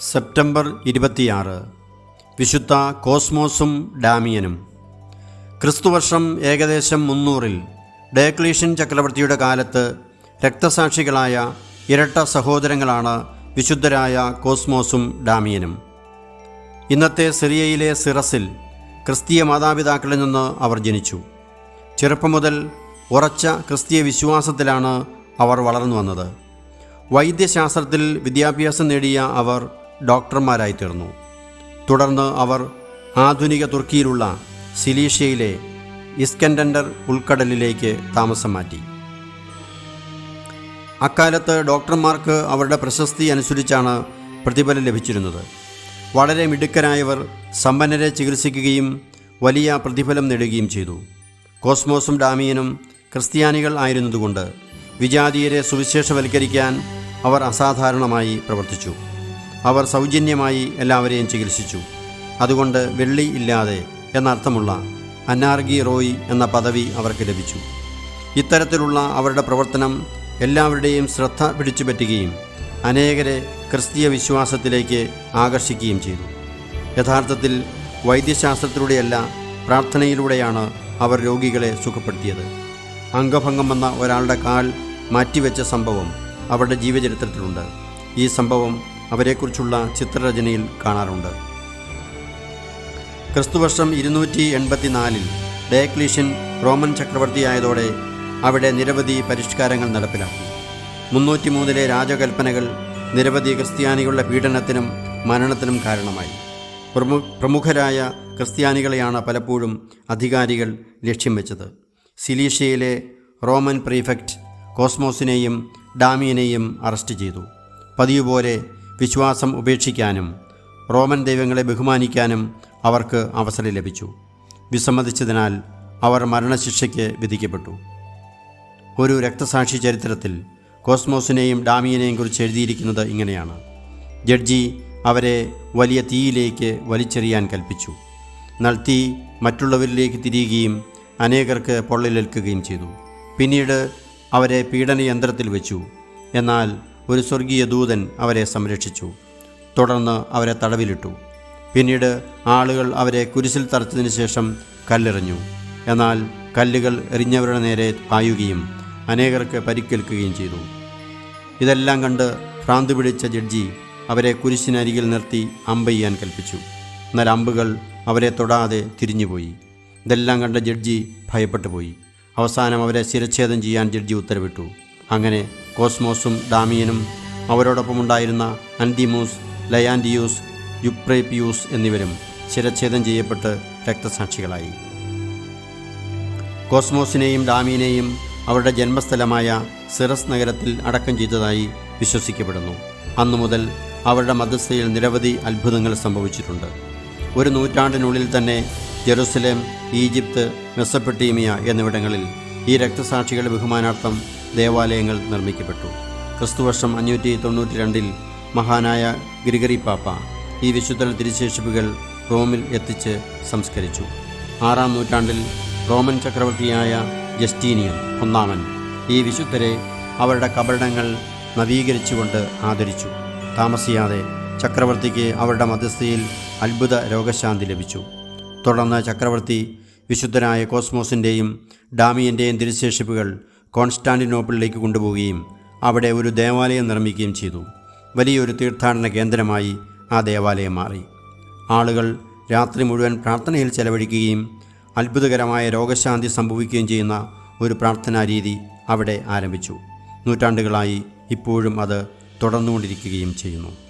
September ഇരുപത്തിയാറ്. വിശുദ്ധ കോസ്മോസും ഡാമിയനും. ക്രിസ്തുവർഷം ഏകദേശം മുന്നൂറിൽ ഡേക്ലീഷ്യൻ ചക്രവർത്തിയുടെ കാലത്ത് രക്തസാക്ഷികളായ ഇരട്ട സഹോദരങ്ങളാണ് വിശുദ്ധരായ കോസ്മോസും ഡാമിയനും. ഇന്നത്തെ സിറിയയിലെ സിറസിൽ ക്രിസ്തീയ മാതാപിതാക്കളിൽ നിന്ന് അവർ ജനിച്ചു. ചെറുപ്പം മുതൽ ഉറച്ച ക്രിസ്തീയ വിശ്വാസത്തിലാണ് അവർ വളർന്നു വന്നത്. വൈദ്യശാസ്ത്രത്തിൽ വിദ്യാഭ്യാസം നേടിയ അവർ ഡോക്ടർമാരായി തീർന്നു തുടർന്ന് അവർ ആധുനിക തുർക്കിയിലുള്ള സിലീഷ്യയിലെ ഇസ്കൻഡൻഡർ ഉൾക്കടലിലേക്ക് താമസം മാറ്റി. അക്കാലത്ത് ഡോക്ടർമാർക്ക് അവരുടെ പ്രശസ്തി അനുസരിച്ചാണ് പ്രതിഫലം ലഭിച്ചിരുന്നത്. വളരെ മിടുക്കരായവർ സമ്പന്നരെ ചികിത്സിക്കുകയും വലിയ പ്രതിഫലം നേടുകയും ചെയ്തു. കോസ്മോസും ഡാമിയനും ക്രിസ്ത്യാനികൾ ആയിരുന്നതുകൊണ്ട് വിജാതീയരെ സുവിശേഷവൽക്കരിക്കാൻ അവർ അസാധാരണമായി പ്രവർത്തിച്ചു. അവർ സൗജന്യമായി എല്ലാവരെയും ചികിത്സിച്ചു. അതുകൊണ്ട് വെള്ളി ഇല്ലാതെ എന്നർത്ഥമുള്ള അനാർഗി റോയ് എന്ന പദവി അവർക്ക് ലഭിച്ചു. ഇത്തരത്തിലുള്ള അവരുടെ പ്രവർത്തനം എല്ലാവരുടെയും ശ്രദ്ധ പിടിച്ചുപറ്റുകയും അനേകരെ ക്രിസ്തീയ വിശ്വാസത്തിലേക്ക് ആകർഷിക്കുകയും ചെയ്തു. യഥാർത്ഥത്തിൽ വൈദ്യശാസ്ത്രത്തിലൂടെയല്ല പ്രാർത്ഥനയിലൂടെയാണ് അവർ രോഗികളെ സുഖപ്പെടുത്തിയത്. അംഗഭംഗം വന്ന ഒരാളുടെ കാൽ മാറ്റിവെച്ച സംഭവം അവരുടെ ജീവചരിത്രത്തിലുണ്ട്. ഈ സംഭവം അവരെക്കുറിച്ചുള്ള ചിത്രരചനയിൽ കാണാറുണ്ട്. ക്രിസ്തുവർഷം ഇരുന്നൂറ്റി എൺപത്തിനാലിൽ ഡയക്ലീഷ്യൻ റോമൻ ചക്രവർത്തിയായതോടെ അവിടെ നിരവധി പരിഷ്കാരങ്ങൾ നടപ്പിലാക്കി. മുന്നൂറ്റി മൂന്നിലെ രാജകൽപ്പനകൾ നിരവധി ക്രിസ്ത്യാനികളുടെ പീഡനത്തിനും മരണത്തിനും കാരണമായി. പ്രമു പ്രമുഖരായ ക്രിസ്ത്യാനികളെയാണ് പലപ്പോഴും അധികാരികൾ ലക്ഷ്യം വെച്ചത്. സിലീഷ്യയിലെ റോമൻ പ്രീഫെക്റ്റ് കോസ്മോസിനെയും ഡാമിയനെയും അറസ്റ്റ് ചെയ്തു. പതിവ് പോലെ വിശ്വാസം ഉപേക്ഷിക്കാനും റോമൻ ദൈവങ്ങളെ ബഹുമാനിക്കാനും അവർക്ക് അവസരം ലഭിച്ചു. വിസമ്മതിച്ചതിനാൽ അവർ മരണശിക്ഷയ്ക്ക് വിധിക്കപ്പെട്ടു. ഒരു രക്തസാക്ഷി ചരിത്രത്തിൽ കോസ്മോസിനെയും ഡാമിയനെയും കുറിച്ച് എഴുതിയിരിക്കുന്നത് ഇങ്ങനെയാണ്. ജഡ്ജി അവരെ വലിയ തീയിലേക്ക് വലിച്ചെറിയാൻ കൽപ്പിച്ചു. എന്നാൽ തീ മറ്റുള്ളവരിലേക്ക് തിരിയുകയും അനേകർക്ക് പൊള്ളലേൽക്കുകയും ചെയ്തു. പിന്നീട് അവരെ പീഡനയന്ത്രത്തിൽ വെച്ചു. എന്നാൽ ഒരു സ്വർഗീയ ദൂതൻ അവരെ സംരക്ഷിച്ചു. തുടർന്ന് അവരെ തടവിലിട്ടു. പിന്നീട് ആളുകൾ അവരെ കുരിശിൽ തറച്ചതിന് ശേഷം കല്ലെറിഞ്ഞു. എന്നാൽ കല്ലുകൾ എറിഞ്ഞവരുടെ നേരെ പായുകയും അനേകർക്ക് പരിക്കേൽക്കുകയും ചെയ്തു. ഇതെല്ലാം കണ്ട് ഭ്രാന്ത് പിടിച്ച ജഡ്ജി അവരെ കുരിശിനരികിൽ നിർത്തി അമ്പെയ്യാൻ കൽപ്പിച്ചു. എന്നാൽ അമ്പുകൾ അവരെ തൊടാതെ തിരിഞ്ഞുപോയി. ഇതെല്ലാം കണ്ട ജഡ്ജി ഭയപ്പെട്ടു പോയി അവസാനം അവരെ ശിരച്ഛേദം ചെയ്യാൻ ജഡ്ജി ഉത്തരവിട്ടു. അങ്ങനെ കോസ്മോസും ഡാമിയനും അവരോടൊപ്പം ഉണ്ടായിരുന്ന അന്തിമൂസ് ലയാൻഡിയൂസ് യുപ്രേപ്പിയൂസ് എന്നിവരും ശിരച്ഛേദം ചെയ്യപ്പെട്ട് രക്തസാക്ഷികളായി. കോസ്മോസിനെയും ഡാമിയനെയും അവരുടെ ജന്മസ്ഥലമായ സിറസ് നഗരത്തിൽ അടക്കം ചെയ്തതായി വിശ്വസിക്കപ്പെടുന്നു. അന്നു മുതൽ അവരുടെ മധ്യസ്ഥയിൽ നിരവധി അത്ഭുതങ്ങൾ സംഭവിച്ചിട്ടുണ്ട്. ഒരു നൂറ്റാണ്ടിനുള്ളിൽ തന്നെ ജെറുസലേം ഈജിപ്ത് മെസ്സപ്പെട്ടീമിയ എന്നിവിടങ്ങളിൽ ഈ രക്തസാക്ഷികളുടെ ബഹുമാനാർത്ഥം ദേവാലയങ്ങൾ നിർമ്മിക്കപ്പെട്ടു. ക്രിസ്തുവർഷം അഞ്ഞൂറ്റി തൊണ്ണൂറ്റി രണ്ടിൽ മഹാനായ ഗ്രിഗറി പാപ്പ ഈ വിശുദ്ധ തിരുശേഷിപ്പുകൾ റോമിൽ എത്തിച്ച് സംസ്കരിച്ചു. ആറാം നൂറ്റാണ്ടിൽ റോമൻ ചക്രവർത്തിയായ ജസ്റ്റീനിയൻ ഒന്നാമൻ ഈ വിശുദ്ധരെ അവരുടെ കബറിടങ്ങൾ നവീകരിച്ചുകൊണ്ട് ആദരിച്ചു. താമസിയാതെ ചക്രവർത്തിക്ക് അവരുടെ മധ്യസ്ഥയിൽ അത്ഭുത രോഗശാന്തി ലഭിച്ചു. തുടർന്ന് ചക്രവർത്തി വിശുദ്ധനായ കോസ്മോസിന്റെയും ഡാമിയന്റെയും തിരുശേഷിപ്പുകൾ കോൺസ്റ്റാന്റിനോപ്പിളിലേക്ക് കൊണ്ടുപോവുകയും അവിടെ ഒരു ദേവാലയം നിർമ്മിക്കുകയും ചെയ്തു. വലിയൊരു തീർത്ഥാടന കേന്ദ്രമായി ആ ദേവാലയം മാറി. ആളുകൾ രാത്രി മുഴുവൻ പ്രാർത്ഥനയിൽ ചെലവഴിക്കുകയും അത്ഭുതകരമായ രോഗശാന്തി സംഭവിക്കുകയും ചെയ്യുന്ന ഒരു പ്രാർത്ഥനാ രീതി അവിടെ ആരംഭിച്ചു. നൂറ്റാണ്ടുകളായി ഇപ്പോഴും അത് തുടർന്നുകൊണ്ടിരിക്കുകയും ചെയ്യുന്നു.